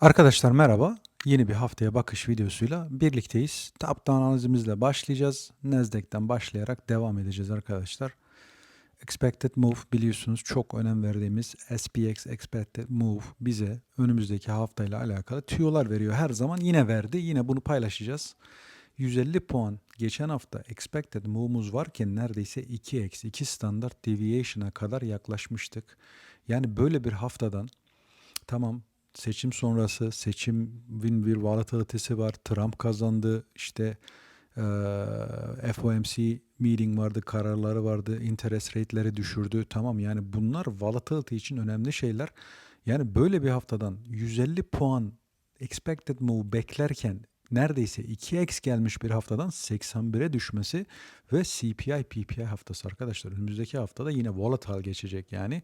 Arkadaşlar merhaba. Yeni bir haftaya bakış videosuyla birlikteyiz. Top analizimizle başlayacağız. Nasdaq'ten başlayarak devam edeceğiz arkadaşlar. Expected Move biliyorsunuz çok önem verdiğimiz SPX Expected Move bize önümüzdeki haftayla alakalı tüyolar veriyor. Her zaman yine verdi. Yine bunu paylaşacağız. 150 puan geçen hafta expected move'umuz varken neredeyse 2x 2 standart deviation'a kadar yaklaşmıştık. Yani böyle bir haftadan tamam seçim sonrası seçimin bir volatility'si var. Trump kazandı. İşte eee, FOMC meeting vardı, kararları vardı, interest rate'leri düşürdü. Tamam yani bunlar volatility için önemli şeyler. Yani böyle bir haftadan 150 puan expected move beklerken neredeyse 2x gelmiş bir haftadan 81'e düşmesi ve CPI PPI haftası arkadaşlar. Önümüzdeki haftada yine volatile geçecek yani.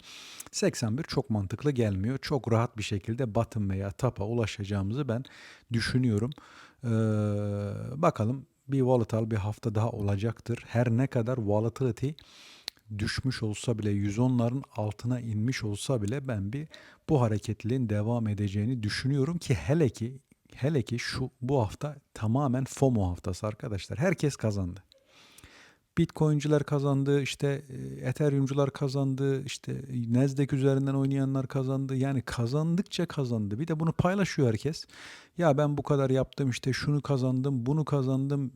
81 çok mantıklı gelmiyor. Çok rahat bir şekilde bottom veya top'a ulaşacağımızı ben düşünüyorum. Ee, bakalım bir volatile bir hafta daha olacaktır. Her ne kadar volatility düşmüş olsa bile 110'ların altına inmiş olsa bile ben bir bu hareketliliğin devam edeceğini düşünüyorum ki hele ki hele ki şu bu hafta tamamen FOMO haftası arkadaşlar. Herkes kazandı. Bitcoin'ciler kazandı, işte e, Ethereum'cular kazandı, işte Nasdaq üzerinden oynayanlar kazandı. Yani kazandıkça kazandı. Bir de bunu paylaşıyor herkes. Ya ben bu kadar yaptım, işte şunu kazandım, bunu kazandım.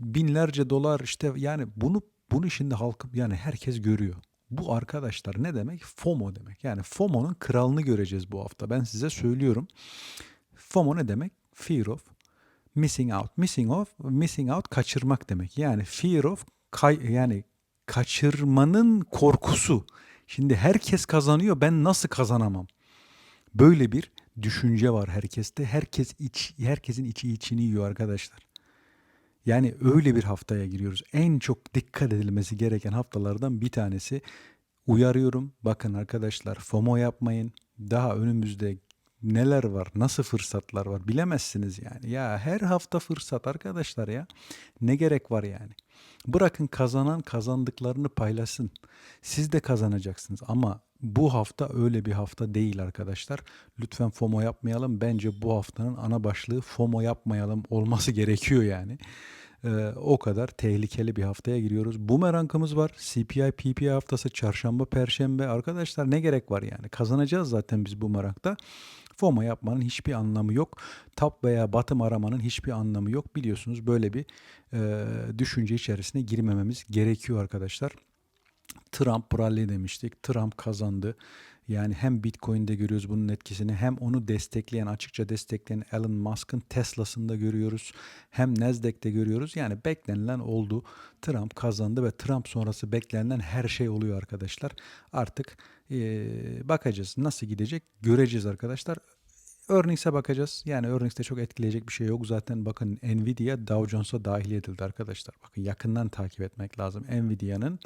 Binlerce dolar işte yani bunu bunu şimdi halkım yani herkes görüyor. Bu arkadaşlar ne demek? FOMO demek. Yani FOMO'nun kralını göreceğiz bu hafta. Ben size söylüyorum. FOMO ne demek? Fear of missing out. Missing of missing out kaçırmak demek. Yani fear of kay, yani kaçırmanın korkusu. Şimdi herkes kazanıyor ben nasıl kazanamam? Böyle bir düşünce var herkeste. Herkes iç herkesin içi içini yiyor arkadaşlar. Yani öyle bir haftaya giriyoruz. En çok dikkat edilmesi gereken haftalardan bir tanesi. Uyarıyorum. Bakın arkadaşlar FOMO yapmayın. Daha önümüzde neler var, nasıl fırsatlar var bilemezsiniz yani. Ya her hafta fırsat arkadaşlar ya. Ne gerek var yani? Bırakın kazanan kazandıklarını paylaşsın. Siz de kazanacaksınız ama bu hafta öyle bir hafta değil arkadaşlar. Lütfen FOMO yapmayalım. Bence bu haftanın ana başlığı FOMO yapmayalım olması gerekiyor yani. Ee, o kadar tehlikeli bir haftaya giriyoruz. Bumerangımız var. CPI PPI haftası çarşamba perşembe. Arkadaşlar ne gerek var yani? Kazanacağız zaten biz bumerangda. FOMO yapmanın hiçbir anlamı yok. Top veya bottom aramanın hiçbir anlamı yok. Biliyorsunuz böyle bir e, düşünce içerisine girmememiz gerekiyor arkadaşlar. Trump rally demiştik. Trump kazandı. Yani hem Bitcoin'de görüyoruz bunun etkisini hem onu destekleyen, açıkça destekleyen Elon Musk'ın Tesla'sında görüyoruz. Hem Nasdaq'te görüyoruz. Yani beklenilen oldu. Trump kazandı ve Trump sonrası beklenilen her şey oluyor arkadaşlar. Artık eee, bakacağız nasıl gidecek göreceğiz arkadaşlar. Earnings'e bakacağız. Yani earnings'te çok etkileyecek bir şey yok. Zaten bakın Nvidia Dow Jones'a dahil edildi arkadaşlar. Bakın yakından takip etmek lazım. Nvidia'nın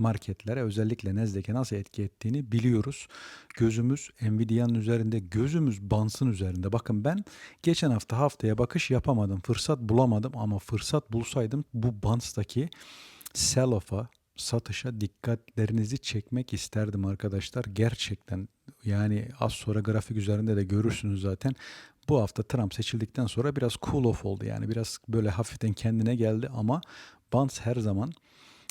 marketlere özellikle Nasdaq'e nasıl etki ettiğini biliyoruz. Gözümüz Nvidia'nın üzerinde, gözümüz Bans'ın üzerinde. Bakın ben geçen hafta haftaya bakış yapamadım. Fırsat bulamadım ama fırsat bulsaydım bu Bans'taki sell-off'a, satışa dikkatlerinizi çekmek isterdim arkadaşlar. Gerçekten yani az sonra grafik üzerinde de görürsünüz zaten. Bu hafta Trump seçildikten sonra biraz cool off oldu. Yani biraz böyle hafiften kendine geldi ama Bans her zaman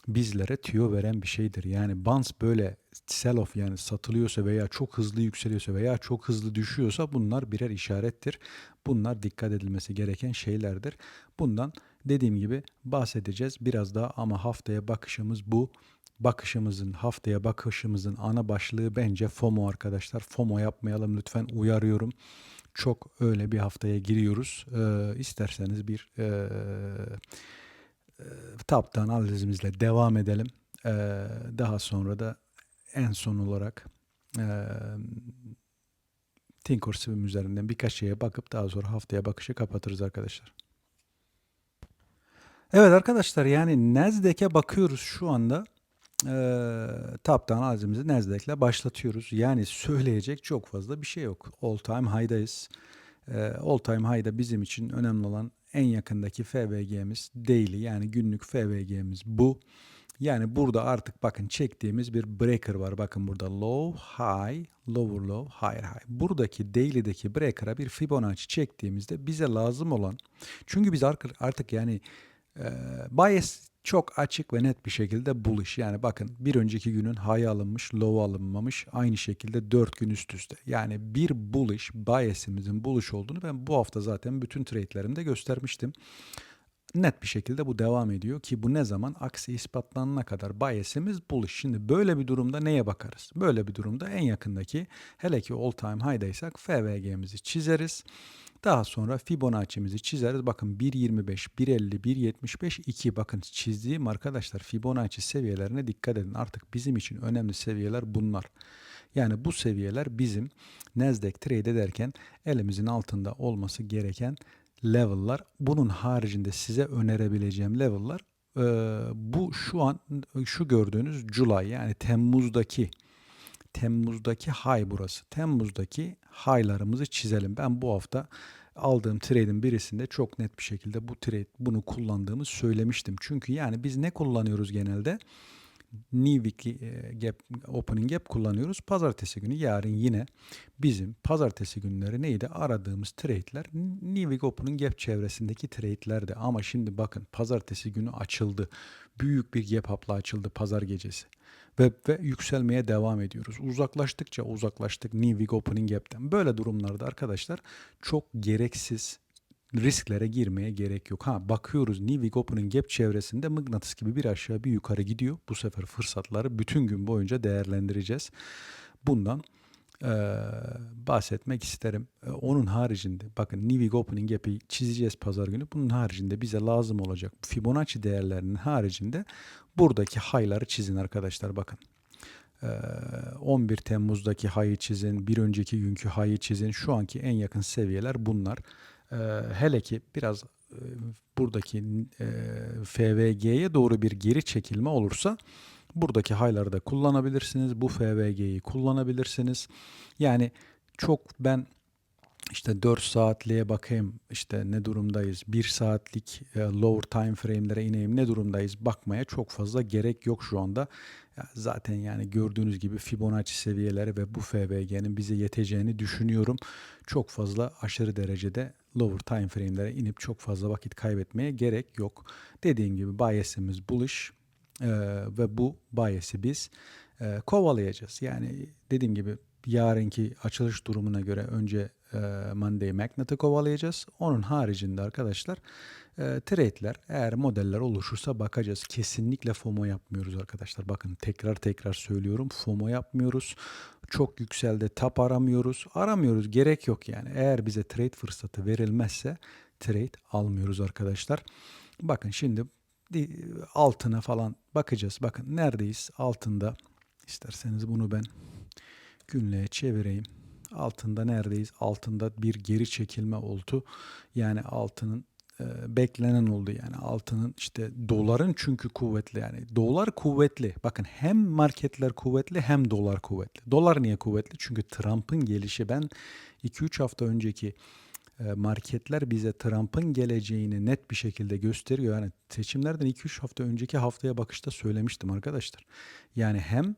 bizlere tüyo veren bir şeydir. Yani Bans böyle sell off yani satılıyorsa veya çok hızlı yükseliyorsa veya çok hızlı düşüyorsa bunlar birer işarettir. Bunlar dikkat edilmesi gereken şeylerdir. Bundan dediğim gibi bahsedeceğiz biraz daha ama haftaya bakışımız bu. Bakışımızın haftaya bakışımızın ana başlığı bence FOMO arkadaşlar. FOMO yapmayalım lütfen uyarıyorum. Çok öyle bir haftaya giriyoruz. Ee, isterseniz bir ee, taptan analizimizle devam edelim. Ee, daha sonra da en son olarak ee, Thinkorswim üzerinden birkaç şeye bakıp daha sonra haftaya bakışı kapatırız arkadaşlar. Evet arkadaşlar yani Nasdaq'e bakıyoruz şu anda. Ee, taptan analizimizi Nasdaq'le başlatıyoruz. Yani söyleyecek çok fazla bir şey yok. All time high'dayız. Ee, all time high'da bizim için önemli olan en yakındaki FVG'miz daily yani günlük FVG'miz bu. Yani burada artık bakın çektiğimiz bir breaker var. Bakın burada low, high, lower low, higher high. Buradaki daily'deki breaker'a bir Fibonacci çektiğimizde bize lazım olan çünkü biz artık yani e, bias çok açık ve net bir şekilde bullish. Yani bakın bir önceki günün high alınmış, low alınmamış. Aynı şekilde 4 gün üst üste. Yani bir bullish, bias'imizin bullish olduğunu ben bu hafta zaten bütün trade'lerimde göstermiştim net bir şekilde bu devam ediyor ki bu ne zaman aksi ispatlanana kadar bias'imiz bullish. Şimdi böyle bir durumda neye bakarız? Böyle bir durumda en yakındaki hele ki all time high'daysak FVG'mizi çizeriz. Daha sonra Fibonacci'mizi çizeriz. Bakın 1.25, 1.50, 1.75, 2. Bakın çizdiğim arkadaşlar Fibonacci seviyelerine dikkat edin. Artık bizim için önemli seviyeler bunlar. Yani bu seviyeler bizim Nasdaq trade ederken elimizin altında olması gereken level'lar. Bunun haricinde size önerebileceğim level'lar e, bu şu an şu gördüğünüz July yani Temmuz'daki Temmuz'daki high burası. Temmuz'daki high'larımızı çizelim. Ben bu hafta aldığım trade'in birisinde çok net bir şekilde bu trade bunu kullandığımı söylemiştim. Çünkü yani biz ne kullanıyoruz genelde? New Weekly e, Gap, Opening Gap kullanıyoruz. Pazartesi günü yarın yine bizim pazartesi günleri neydi? Aradığımız trade'ler New Week Opening Gap çevresindeki trade'lerdi. Ama şimdi bakın pazartesi günü açıldı. Büyük bir gap up'la açıldı pazar gecesi. Ve, ve yükselmeye devam ediyoruz. Uzaklaştıkça uzaklaştık New Week Opening Gap'ten. Böyle durumlarda arkadaşlar çok gereksiz risklere girmeye gerek yok. Ha bakıyoruz New Week Opening Gap çevresinde mıknatıs gibi bir aşağı bir yukarı gidiyor. Bu sefer fırsatları bütün gün boyunca değerlendireceğiz. Bundan e, bahsetmek isterim. E, onun haricinde bakın Week Opening Gap'i çizeceğiz pazar günü. Bunun haricinde bize lazım olacak Fibonacci değerlerinin haricinde buradaki high'ları çizin arkadaşlar bakın. 11 Temmuz'daki high'ı çizin, bir önceki günkü high'ı çizin. Şu anki en yakın seviyeler bunlar. Ee, hele ki biraz e, buradaki e, FVG'ye doğru bir geri çekilme olursa buradaki hayları da kullanabilirsiniz. Bu FVG'yi kullanabilirsiniz. Yani çok ben işte 4 saatliğe bakayım işte ne durumdayız 1 saatlik e, lower time frame'lere ineyim ne durumdayız bakmaya çok fazla gerek yok şu anda. Zaten yani gördüğünüz gibi Fibonacci seviyeleri ve bu FVG'nin bize yeteceğini düşünüyorum. Çok fazla aşırı derecede lower time frame'lere inip çok fazla vakit kaybetmeye gerek yok. Dediğim gibi bias'imiz bullish e, ve bu bias'i biz e, kovalayacağız. Yani dediğim gibi yarınki açılış durumuna göre önce e, Monday Magnet'ı kovalayacağız. Onun haricinde arkadaşlar e, trade'ler eğer modeller oluşursa bakacağız. Kesinlikle FOMO yapmıyoruz arkadaşlar. Bakın tekrar tekrar söylüyorum. FOMO yapmıyoruz. Çok yükseldi tap aramıyoruz. Aramıyoruz. Gerek yok yani. Eğer bize trade fırsatı verilmezse trade almıyoruz arkadaşlar. Bakın şimdi altına falan bakacağız. Bakın neredeyiz? Altında isterseniz bunu ben günlüğe çevireyim. Altında neredeyiz? Altında bir geri çekilme oldu. Yani altının e, beklenen oldu yani. Altının işte doların çünkü kuvvetli yani. Dolar kuvvetli. Bakın hem marketler kuvvetli hem dolar kuvvetli. Dolar niye kuvvetli? Çünkü Trump'ın gelişi. Ben 2-3 hafta önceki e, marketler bize Trump'ın geleceğini net bir şekilde gösteriyor. Yani seçimlerden 2-3 hafta önceki haftaya bakışta söylemiştim arkadaşlar. Yani hem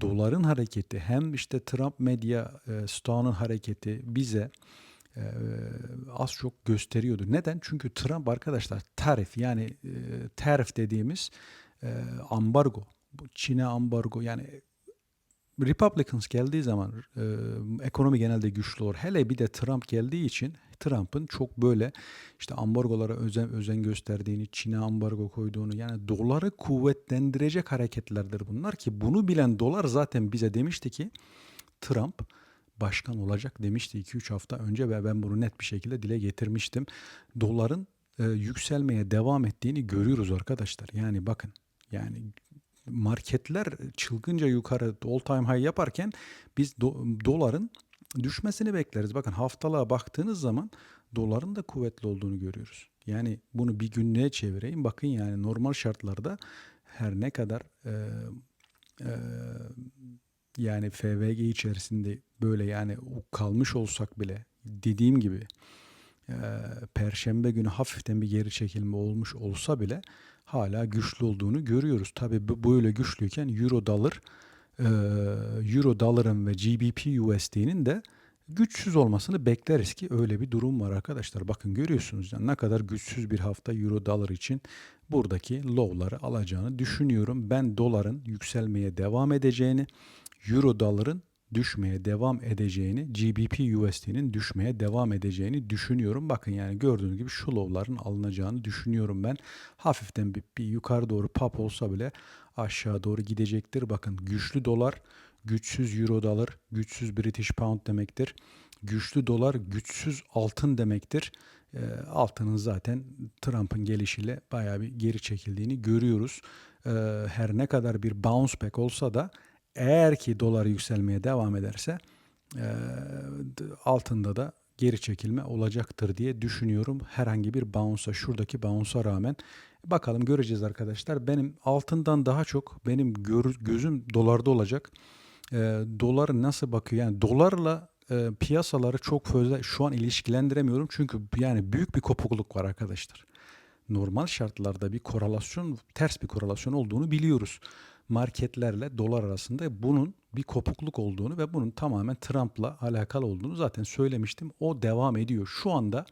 doların hareketi hem işte Trump medya e, stoğunun hareketi bize e, az çok gösteriyordu. Neden? Çünkü Trump arkadaşlar tarif yani e, tarif dediğimiz e, ambargo, Çin'e ambargo yani Republicans geldiği zaman e, ekonomi genelde güçlü olur. Hele bir de Trump geldiği için Trump'ın çok böyle işte ambargolara özen, özen gösterdiğini, Çin'e ambargo koyduğunu yani doları kuvvetlendirecek hareketlerdir bunlar ki bunu bilen dolar zaten bize demişti ki Trump başkan olacak demişti 2-3 hafta önce ve ben bunu net bir şekilde dile getirmiştim. Doların e, yükselmeye devam ettiğini görüyoruz arkadaşlar. Yani bakın yani marketler çılgınca yukarı all time high yaparken biz do, doların düşmesini bekleriz. Bakın haftalığa baktığınız zaman doların da kuvvetli olduğunu görüyoruz. Yani bunu bir günlüğe çevireyim. Bakın yani normal şartlarda her ne kadar e, e, yani FVG içerisinde böyle yani kalmış olsak bile dediğim gibi e, Perşembe günü hafiften bir geri çekilme olmuş olsa bile hala güçlü olduğunu görüyoruz. Tabi böyle güçlüyken euro dolar e, euro doların ve GBP USD'nin de güçsüz olmasını bekleriz ki öyle bir durum var arkadaşlar. Bakın görüyorsunuz yani ne kadar güçsüz bir hafta euro dolar için buradaki low'ları alacağını düşünüyorum. Ben doların yükselmeye devam edeceğini, euro doların düşmeye devam edeceğini, GBP USD'nin düşmeye devam edeceğini düşünüyorum. Bakın yani gördüğünüz gibi şu low'ların alınacağını düşünüyorum ben. Hafiften bir, bir yukarı doğru pop olsa bile aşağı doğru gidecektir. Bakın güçlü dolar, güçsüz euro dolar, güçsüz British pound demektir. Güçlü dolar, güçsüz altın demektir. E, altının zaten Trump'ın gelişiyle bayağı bir geri çekildiğini görüyoruz. E, her ne kadar bir bounce back olsa da eğer ki dolar yükselmeye devam ederse e, altında da geri çekilme olacaktır diye düşünüyorum. Herhangi bir bounce'a şuradaki bounce'a rağmen bakalım göreceğiz arkadaşlar. Benim altından daha çok benim gör, gözüm dolarda olacak. E, dolar nasıl bakıyor? Yani dolarla e, piyasaları çok fazla şu an ilişkilendiremiyorum. Çünkü yani büyük bir kopukluk var arkadaşlar. Normal şartlarda bir korelasyon, ters bir korelasyon olduğunu biliyoruz marketlerle dolar arasında bunun bir kopukluk olduğunu ve bunun tamamen Trump'la alakalı olduğunu zaten söylemiştim. O devam ediyor. Şu anda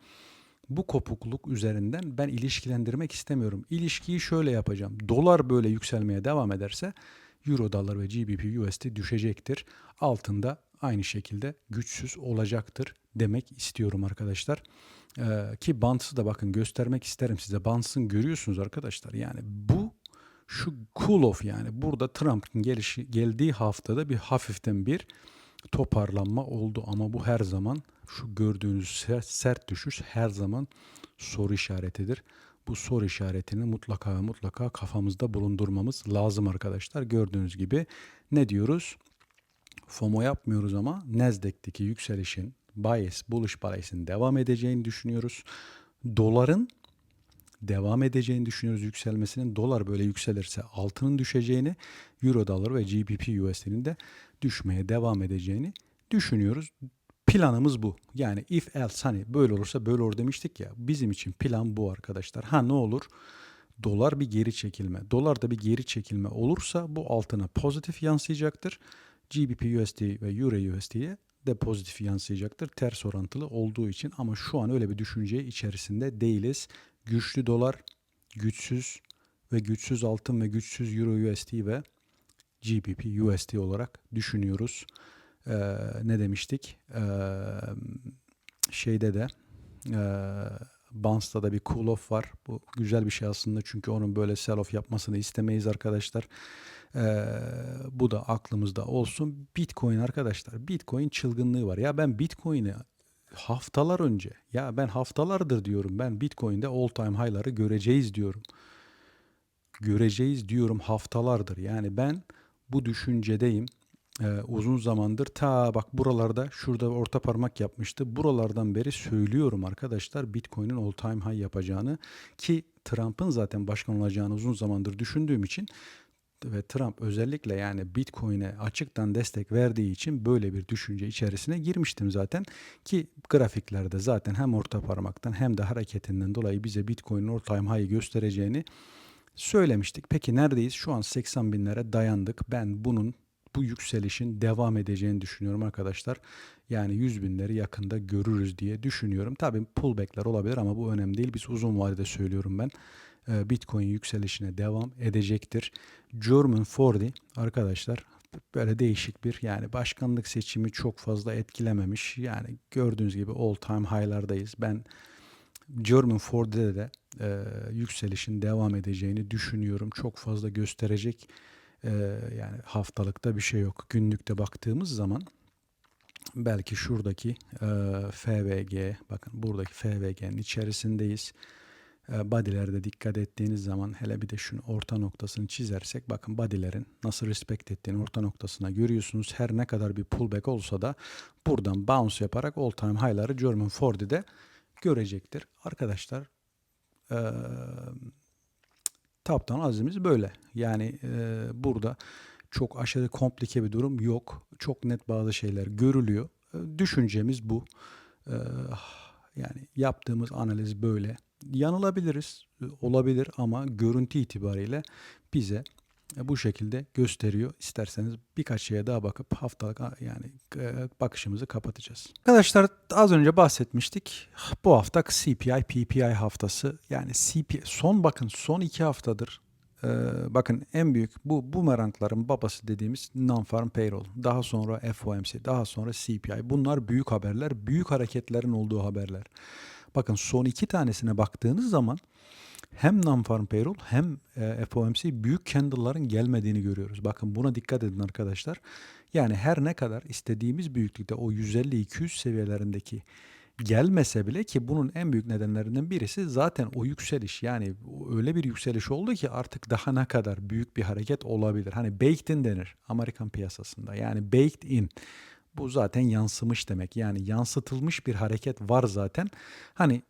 bu kopukluk üzerinden ben ilişkilendirmek istemiyorum. İlişkiyi şöyle yapacağım. Dolar böyle yükselmeye devam ederse Euro dolar ve GBP USD düşecektir. Altında aynı şekilde güçsüz olacaktır demek istiyorum arkadaşlar. Ee, ki Bants'ı da bakın göstermek isterim size. Bants'ın görüyorsunuz arkadaşlar. Yani bu şu cool off yani burada Trump'ın gelişi, geldiği haftada bir hafiften bir toparlanma oldu ama bu her zaman şu gördüğünüz sert, düşüş her zaman soru işaretidir. Bu soru işaretini mutlaka mutlaka kafamızda bulundurmamız lazım arkadaşlar. Gördüğünüz gibi ne diyoruz? FOMO yapmıyoruz ama Nasdaq'teki yükselişin bias, bullish bias'in devam edeceğini düşünüyoruz. Doların devam edeceğini düşünüyoruz yükselmesinin. Dolar böyle yükselirse altının düşeceğini, Euro dolar ve GBP USD'nin de düşmeye devam edeceğini düşünüyoruz. Planımız bu. Yani if else hani böyle olursa böyle olur demiştik ya. Bizim için plan bu arkadaşlar. Ha ne olur? Dolar bir geri çekilme. Dolarda bir geri çekilme olursa bu altına pozitif yansıyacaktır. GBP USD ve Euro USD'ye de pozitif yansıyacaktır. Ters orantılı olduğu için ama şu an öyle bir düşünce içerisinde değiliz güçlü dolar, güçsüz ve güçsüz altın ve güçsüz euro USD ve GBP USD olarak düşünüyoruz. Ee, ne demiştik? Ee, şeyde de e, Bans'ta da bir cool off var. Bu güzel bir şey aslında çünkü onun böyle sell off yapmasını istemeyiz arkadaşlar. Ee, bu da aklımızda olsun. Bitcoin arkadaşlar. Bitcoin çılgınlığı var. Ya ben Bitcoin'i haftalar önce ya ben haftalardır diyorum ben Bitcoin'de all time high'ları göreceğiz diyorum. Göreceğiz diyorum haftalardır. Yani ben bu düşüncedeyim. Ee, uzun zamandır ta bak buralarda şurada orta parmak yapmıştı. Buralardan beri söylüyorum arkadaşlar Bitcoin'in all time high yapacağını ki Trump'ın zaten başkan olacağını uzun zamandır düşündüğüm için ve Trump özellikle yani Bitcoin'e açıktan destek verdiği için böyle bir düşünce içerisine girmiştim zaten ki grafiklerde zaten hem orta parmaktan hem de hareketinden dolayı bize Bitcoin'in all time high'ı göstereceğini söylemiştik. Peki neredeyiz? Şu an 80 binlere dayandık. Ben bunun bu yükselişin devam edeceğini düşünüyorum arkadaşlar. Yani 100 binleri yakında görürüz diye düşünüyorum. Tabii pullbackler olabilir ama bu önemli değil. Biz uzun vadede söylüyorum ben. E, Bitcoin yükselişine devam edecektir. German 40 arkadaşlar böyle değişik bir yani başkanlık seçimi çok fazla etkilememiş. Yani gördüğünüz gibi all time high'lardayız. Ben German 40'de de e, yükselişin devam edeceğini düşünüyorum. Çok fazla gösterecek e, yani haftalıkta bir şey yok. Günlükte baktığımız zaman belki şuradaki e, FVG bakın buradaki FVG'nin içerisindeyiz body'lerde dikkat ettiğiniz zaman hele bir de şunu orta noktasını çizersek bakın body'lerin nasıl respect ettiğini orta noktasına görüyorsunuz. Her ne kadar bir pullback olsa da buradan bounce yaparak all time high'ları German 40'de görecektir. Arkadaşlar e, taptan azimiz böyle. Yani e, burada çok aşırı komplike bir durum yok. Çok net bazı şeyler görülüyor. E, düşüncemiz bu. E, Yani yaptığımız analiz böyle. Yanılabiliriz, olabilir ama görüntü itibariyle bize e, bu şekilde gösteriyor. İsterseniz birkaç şeye daha bakıp haftalık yani e, bakışımızı kapatacağız. Arkadaşlar az önce bahsetmiştik. Bu hafta CPI, PPI haftası. Yani CPI son bakın son iki haftadır ee, bakın en büyük bu bumerangların babası dediğimiz non-farm payroll. Daha sonra FOMC, daha sonra CPI. Bunlar büyük haberler, büyük hareketlerin olduğu haberler. Bakın son iki tanesine baktığınız zaman hem non-farm payroll hem e, FOMC büyük candle'ların gelmediğini görüyoruz. Bakın buna dikkat edin arkadaşlar. Yani her ne kadar istediğimiz büyüklükte o 150-200 seviyelerindeki gelmese bile ki bunun en büyük nedenlerinden birisi zaten o yükseliş. Yani öyle bir yükseliş oldu ki artık daha ne kadar büyük bir hareket olabilir. Hani baked in denir Amerikan piyasasında. Yani baked in. Bu zaten yansımış demek. Yani yansıtılmış bir hareket var zaten. Hani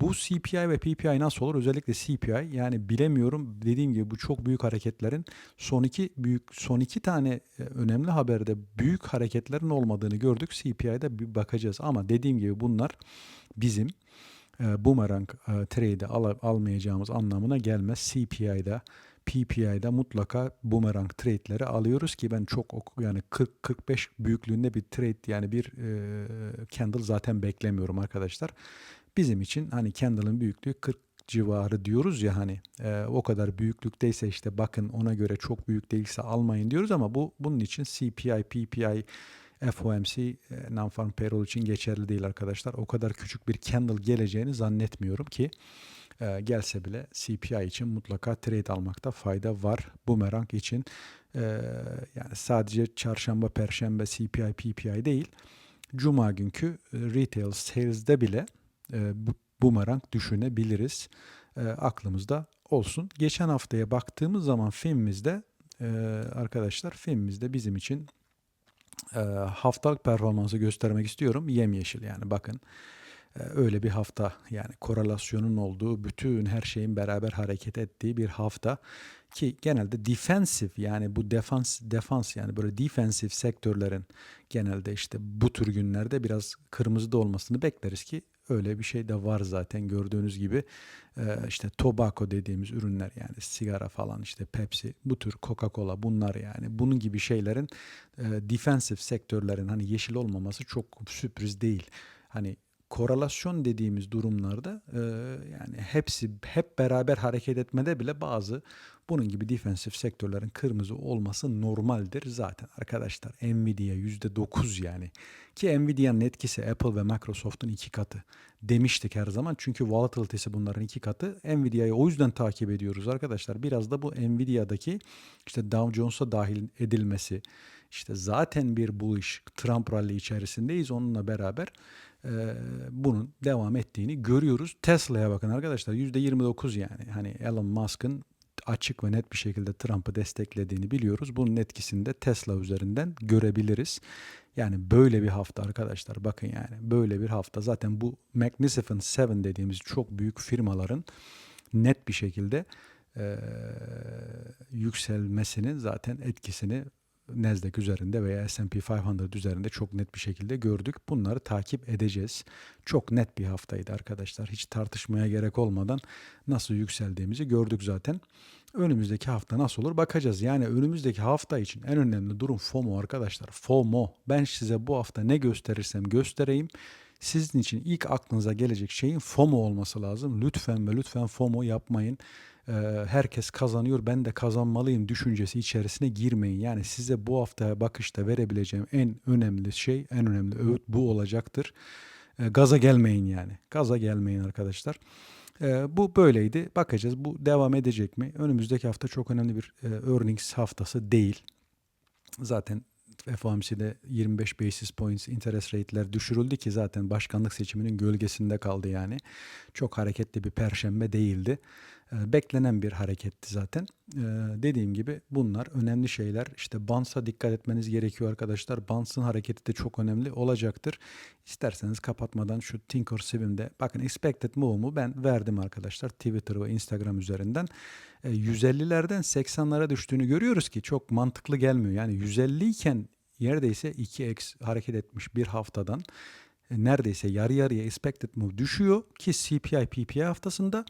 bu CPI ve PPI nasıl olur? Özellikle CPI yani bilemiyorum. Dediğim gibi bu çok büyük hareketlerin son iki büyük son iki tane e, önemli haberde büyük hareketlerin olmadığını gördük. CPI'de bir bakacağız ama dediğim gibi bunlar bizim e, boomerang e, trade'i al, almayacağımız anlamına gelmez. CPI'de PPI'de mutlaka boomerang trade'leri alıyoruz ki ben çok ok- yani 40-45 büyüklüğünde bir trade yani bir e, candle zaten beklemiyorum arkadaşlar. Bizim için hani candle'ın büyüklüğü 40 civarı diyoruz ya hani e, o kadar büyüklükteyse işte bakın ona göre çok büyük değilse almayın diyoruz ama bu bunun için CPI, PPI, FOMC, e, non-farm payroll için geçerli değil arkadaşlar. O kadar küçük bir candle geleceğini zannetmiyorum ki e, gelse bile CPI için mutlaka trade almakta fayda var. Boomerang için e, yani sadece çarşamba, perşembe CPI, PPI değil. Cuma günkü retail sales'de bile e, bu boomerang düşünebiliriz. E, aklımızda olsun. Geçen haftaya baktığımız zaman filmimizde e, arkadaşlar filmimizde bizim için e, haftalık performansı göstermek istiyorum. Yemyeşil yani bakın e, öyle bir hafta yani korelasyonun olduğu bütün her şeyin beraber hareket ettiği bir hafta. Ki genelde defensif yani bu defans defans yani böyle defensif sektörlerin genelde işte bu tür günlerde biraz kırmızıda olmasını bekleriz ki öyle bir şey de var zaten. Gördüğünüz gibi e, işte tobacco dediğimiz ürünler yani sigara falan işte Pepsi bu tür Coca-Cola bunlar yani. Bunun gibi şeylerin e, defensif sektörlerin hani yeşil olmaması çok sürpriz değil. Hani korelasyon dediğimiz durumlarda e, yani hepsi hep beraber hareket etmede bile bazı bunun gibi defensif sektörlerin kırmızı olması normaldir zaten arkadaşlar. Nvidia %9 yani ki Nvidia'nın etkisi Apple ve Microsoft'un iki katı demiştik her zaman. Çünkü volatility'si bunların iki katı. Nvidia'yı o yüzden takip ediyoruz arkadaşlar. Biraz da bu Nvidia'daki işte Dow Jones'a dahil edilmesi işte zaten bir bullish Trump rally içerisindeyiz onunla beraber e, bunun devam ettiğini görüyoruz. Tesla'ya bakın arkadaşlar %29 yani hani Elon Musk'ın açık ve net bir şekilde Trump'ı desteklediğini biliyoruz. Bunun etkisini de Tesla üzerinden görebiliriz. Yani böyle bir hafta arkadaşlar bakın yani böyle bir hafta zaten bu Magnificent Seven dediğimiz çok büyük firmaların net bir şekilde e, yükselmesinin zaten etkisini Nasdaq üzerinde veya S&P 500 üzerinde çok net bir şekilde gördük. Bunları takip edeceğiz. Çok net bir haftaydı arkadaşlar. Hiç tartışmaya gerek olmadan nasıl yükseldiğimizi gördük zaten. Önümüzdeki hafta nasıl olur bakacağız. Yani önümüzdeki hafta için en önemli durum FOMO arkadaşlar. FOMO. Ben size bu hafta ne gösterirsem göstereyim. Sizin için ilk aklınıza gelecek şeyin FOMO olması lazım. Lütfen ve lütfen FOMO yapmayın herkes kazanıyor ben de kazanmalıyım düşüncesi içerisine girmeyin. Yani size bu haftaya bakışta verebileceğim en önemli şey, en önemli öğüt bu olacaktır. Gaza gelmeyin yani. Gaza gelmeyin arkadaşlar. Bu böyleydi. Bakacağız bu devam edecek mi? Önümüzdeki hafta çok önemli bir earnings haftası değil. Zaten FOMC'de 25 basis points interest rate'ler düşürüldü ki zaten başkanlık seçiminin gölgesinde kaldı yani. Çok hareketli bir perşembe değildi. Beklenen bir hareketti zaten. Dediğim gibi bunlar önemli şeyler. İşte Bans'a dikkat etmeniz gerekiyor arkadaşlar. Bans'ın hareketi de çok önemli olacaktır. İsterseniz kapatmadan şu Thinkorswim'de bakın expected move'umu ben verdim arkadaşlar Twitter ve Instagram üzerinden. 150'lerden 80'lara düştüğünü görüyoruz ki çok mantıklı gelmiyor. Yani 150 iken neredeyse 2x hareket etmiş bir haftadan e, neredeyse yarı yarıya expected move düşüyor ki CPI PPI haftasında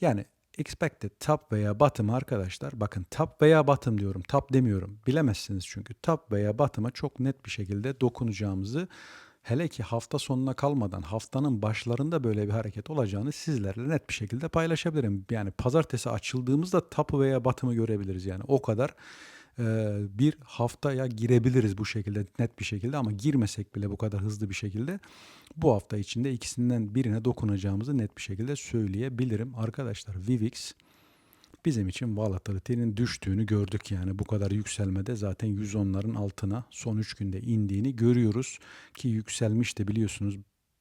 yani expected top veya bottom arkadaşlar. Bakın top veya bottom diyorum top demiyorum. Bilemezsiniz çünkü. Top veya bottom'a çok net bir şekilde dokunacağımızı hele ki hafta sonuna kalmadan haftanın başlarında böyle bir hareket olacağını sizlerle net bir şekilde paylaşabilirim. Yani pazartesi açıldığımızda top veya bottom'ı görebiliriz yani. O kadar bir haftaya girebiliriz bu şekilde net bir şekilde ama girmesek bile bu kadar hızlı bir şekilde bu hafta içinde ikisinden birine dokunacağımızı net bir şekilde söyleyebilirim. Arkadaşlar Vivix bizim için volatility'nin düştüğünü gördük yani bu kadar yükselmede zaten 110'ların altına son 3 günde indiğini görüyoruz ki yükselmiş de biliyorsunuz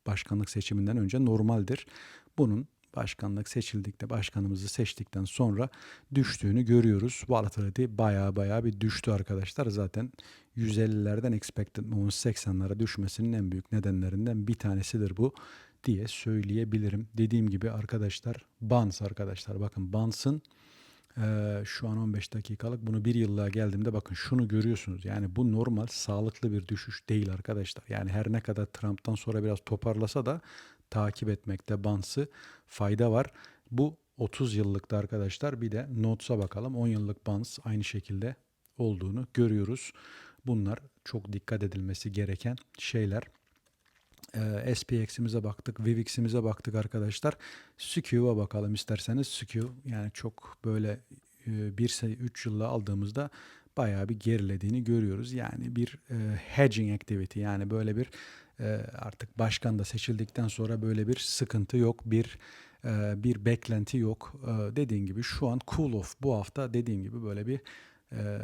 başkanlık seçiminden önce normaldir. Bunun başkanlık seçildikte başkanımızı seçtikten sonra düştüğünü görüyoruz. Volatility baya baya bir düştü arkadaşlar. Zaten 150'lerden expected move'un 80'lara düşmesinin en büyük nedenlerinden bir tanesidir bu diye söyleyebilirim. Dediğim gibi arkadaşlar Bans arkadaşlar bakın Bans'ın ee, şu an 15 dakikalık bunu bir yıllığa geldiğimde bakın şunu görüyorsunuz. Yani bu normal sağlıklı bir düşüş değil arkadaşlar. Yani her ne kadar Trump'tan sonra biraz toparlasa da takip etmekte Bans'ı fayda var. Bu 30 yıllıkta arkadaşlar bir de Notes'a bakalım. 10 yıllık Bans aynı şekilde olduğunu görüyoruz. Bunlar çok dikkat edilmesi gereken şeyler. Ee, SPX'imize baktık, Vivix'imize baktık arkadaşlar. Skew bakalım isterseniz. Skew yani çok böyle e, 1-3 yılla aldığımızda bayağı bir gerilediğini görüyoruz. Yani bir e, hedging activity yani böyle bir e, artık başkan da seçildikten sonra böyle bir sıkıntı yok. Bir e, bir beklenti yok. E, dediğim gibi şu an cool off bu hafta dediğim gibi böyle bir e,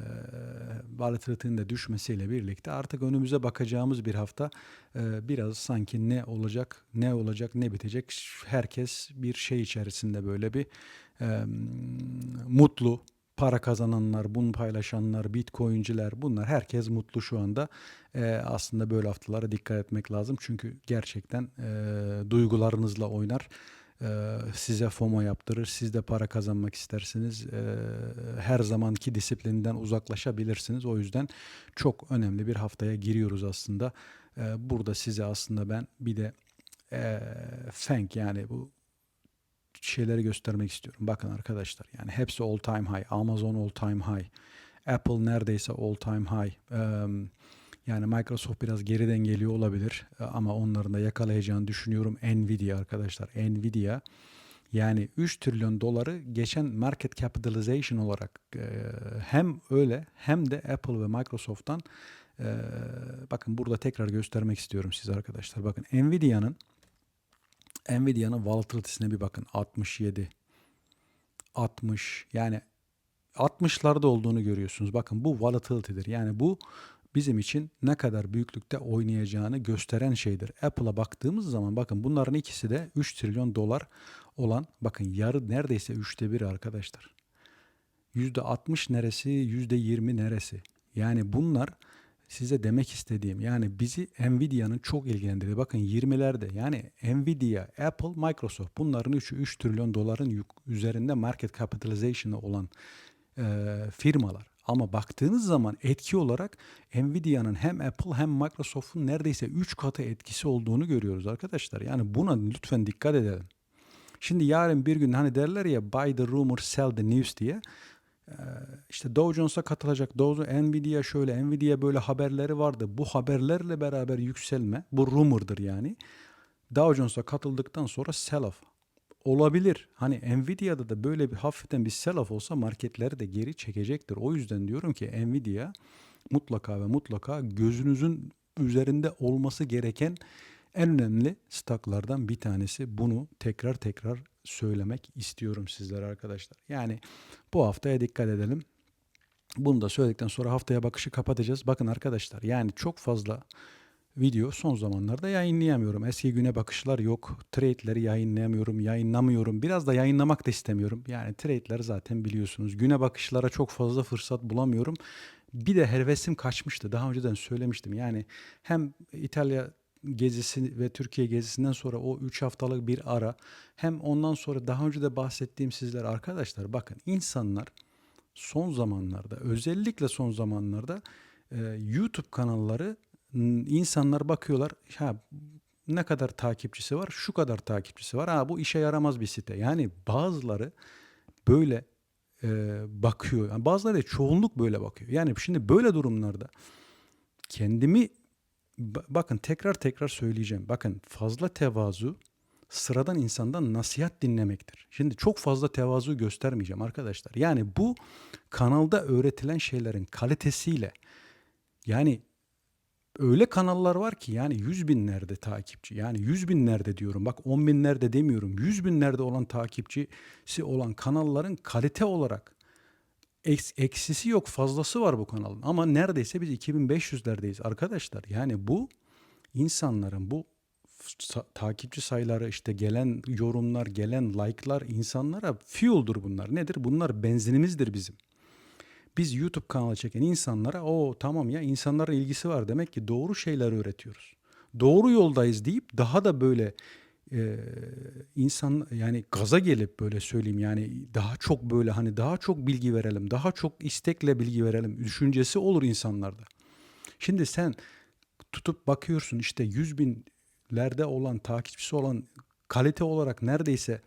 volatility'nin de düşmesiyle birlikte artık önümüze bakacağımız bir hafta e, biraz sanki ne olacak, ne olacak, ne bitecek herkes bir şey içerisinde böyle bir e, mutlu, para kazananlar, bunu paylaşanlar, bitcoinciler bunlar herkes mutlu şu anda. E, aslında böyle haftalara dikkat etmek lazım çünkü gerçekten e, duygularınızla oynar size FOMO yaptırır. Siz de para kazanmak istersiniz. Her zamanki disiplinden uzaklaşabilirsiniz. O yüzden çok önemli bir haftaya giriyoruz aslında. Burada size aslında ben bir de Feng yani bu şeyleri göstermek istiyorum. Bakın arkadaşlar yani hepsi all time high. Amazon all time high. Apple neredeyse all time high. Yani Microsoft biraz geriden geliyor olabilir ama onların da yakalayacağını düşünüyorum. Nvidia arkadaşlar. Nvidia yani 3 trilyon doları geçen market capitalization olarak hem öyle hem de Apple ve Microsoft'tan bakın burada tekrar göstermek istiyorum size arkadaşlar. Bakın Nvidia'nın Nvidia'nın volatility'sine bir bakın. 67 60 yani 60'larda olduğunu görüyorsunuz. Bakın bu volatility'dir. Yani bu bizim için ne kadar büyüklükte oynayacağını gösteren şeydir. Apple'a baktığımız zaman bakın bunların ikisi de 3 trilyon dolar olan bakın yarı neredeyse üçte bir arkadaşlar. %60 neresi, %20 neresi? Yani bunlar size demek istediğim yani bizi Nvidia'nın çok ilgilendiriyor. Bakın 20'lerde yani Nvidia, Apple, Microsoft bunların üçü 3 trilyon doların üzerinde market capitalization'ı olan e, firmalar. Ama baktığınız zaman etki olarak Nvidia'nın hem Apple hem Microsoft'un neredeyse 3 katı etkisi olduğunu görüyoruz arkadaşlar. Yani buna lütfen dikkat edelim. Şimdi yarın bir gün hani derler ya buy the rumor sell the news diye. Ee, işte Dow Jones'a katılacak. Dow, Nvidia şöyle, Nvidia böyle haberleri vardı. Bu haberlerle beraber yükselme, bu rumordur yani. Dow Jones'a katıldıktan sonra sell off olabilir. Hani Nvidia'da da böyle bir hafiften bir sell-off olsa marketleri de geri çekecektir. O yüzden diyorum ki Nvidia mutlaka ve mutlaka gözünüzün üzerinde olması gereken en önemli stoklardan bir tanesi. Bunu tekrar tekrar söylemek istiyorum sizlere arkadaşlar. Yani bu haftaya dikkat edelim. Bunu da söyledikten sonra haftaya bakışı kapatacağız. Bakın arkadaşlar yani çok fazla video son zamanlarda yayınlayamıyorum. Eski güne bakışlar yok. Trade'leri yayınlayamıyorum, yayınlamıyorum. Biraz da yayınlamak da istemiyorum. Yani trade'leri zaten biliyorsunuz. Güne bakışlara çok fazla fırsat bulamıyorum. Bir de hevesim kaçmıştı. Daha önceden söylemiştim. Yani hem İtalya gezisi ve Türkiye gezisinden sonra o 3 haftalık bir ara hem ondan sonra daha önce de bahsettiğim sizler arkadaşlar bakın insanlar son zamanlarda özellikle son zamanlarda YouTube kanalları insanlar bakıyorlar ha ne kadar takipçisi var? Şu kadar takipçisi var. Ha bu işe yaramaz bir site. Yani bazıları böyle e, bakıyor. Yani bazıları çoğunluk böyle bakıyor. Yani şimdi böyle durumlarda kendimi bakın tekrar tekrar söyleyeceğim. Bakın fazla tevazu sıradan insandan nasihat dinlemektir. Şimdi çok fazla tevazu göstermeyeceğim arkadaşlar. Yani bu kanalda öğretilen şeylerin kalitesiyle yani öyle kanallar var ki yani yüz binlerde takipçi yani yüz binlerde diyorum bak on binlerde demiyorum yüz binlerde olan takipçisi olan kanalların kalite olarak eks- eksisi yok fazlası var bu kanalın. Ama neredeyse biz 2500'lerdeyiz arkadaşlar. Yani bu insanların bu takipçi sayıları işte gelen yorumlar gelen like'lar insanlara fuel'dur bunlar. Nedir? Bunlar benzinimizdir bizim. Biz YouTube kanalı çeken insanlara o tamam ya insanların ilgisi var. Demek ki doğru şeyler öğretiyoruz. Doğru yoldayız. deyip daha da böyle e, insan yani gaza gelip böyle söyleyeyim yani daha çok böyle hani daha çok bilgi verelim, daha çok istekle bilgi verelim düşüncesi olur insanlarda. Şimdi sen tutup bakıyorsun işte 100 binlerde olan takipçisi olan kalite olarak neredeyse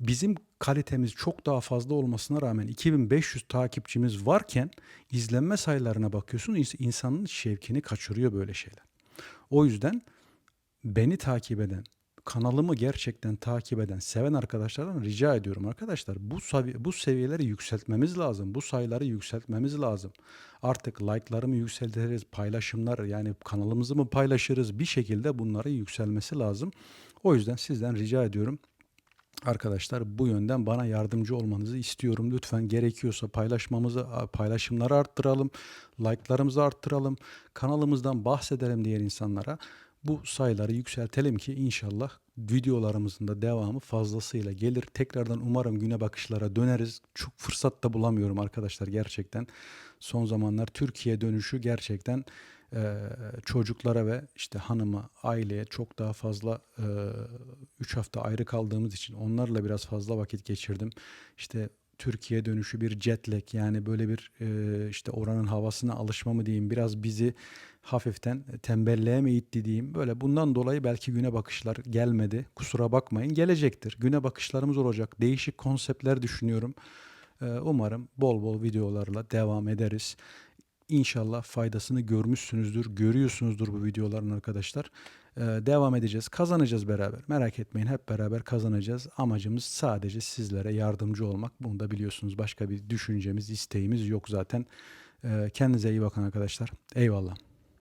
bizim kalitemiz çok daha fazla olmasına rağmen 2500 takipçimiz varken izlenme sayılarına bakıyorsun ins- insanın şevkini kaçırıyor böyle şeyler. O yüzden beni takip eden, kanalımı gerçekten takip eden, seven arkadaşlardan rica ediyorum arkadaşlar bu savi- bu seviyeleri yükseltmemiz lazım. Bu sayıları yükseltmemiz lazım. Artık like'ları mı yükseltiriz, paylaşımlar yani kanalımızı mı paylaşırız bir şekilde bunların yükselmesi lazım. O yüzden sizden rica ediyorum. Arkadaşlar bu yönden bana yardımcı olmanızı istiyorum. Lütfen gerekiyorsa paylaşmamızı, paylaşımları arttıralım, like'larımızı arttıralım, kanalımızdan bahsedelim diğer insanlara. Bu sayıları yükseltelim ki inşallah videolarımızın da devamı fazlasıyla gelir. Tekrardan umarım güne bakışlara döneriz. Çok fırsat da bulamıyorum arkadaşlar gerçekten. Son zamanlar Türkiye dönüşü gerçekten e, çocuklara ve işte hanıma, aileye çok daha fazla 3 hafta ayrı kaldığımız için onlarla biraz fazla vakit geçirdim. İşte Türkiye dönüşü bir jet lag yani böyle bir e, işte oranın havasına alışma mı diyeyim biraz bizi hafiften tembelliğe mi diyeyim. Böyle bundan dolayı belki güne bakışlar gelmedi. Kusura bakmayın gelecektir. Güne bakışlarımız olacak. Değişik konseptler düşünüyorum. E, umarım bol bol videolarla devam ederiz. İnşallah faydasını görmüşsünüzdür, görüyorsunuzdur bu videoların arkadaşlar. Ee, devam edeceğiz, kazanacağız beraber. Merak etmeyin hep beraber kazanacağız. Amacımız sadece sizlere yardımcı olmak. Bunu da biliyorsunuz başka bir düşüncemiz, isteğimiz yok zaten. Ee, kendinize iyi bakın arkadaşlar. Eyvallah.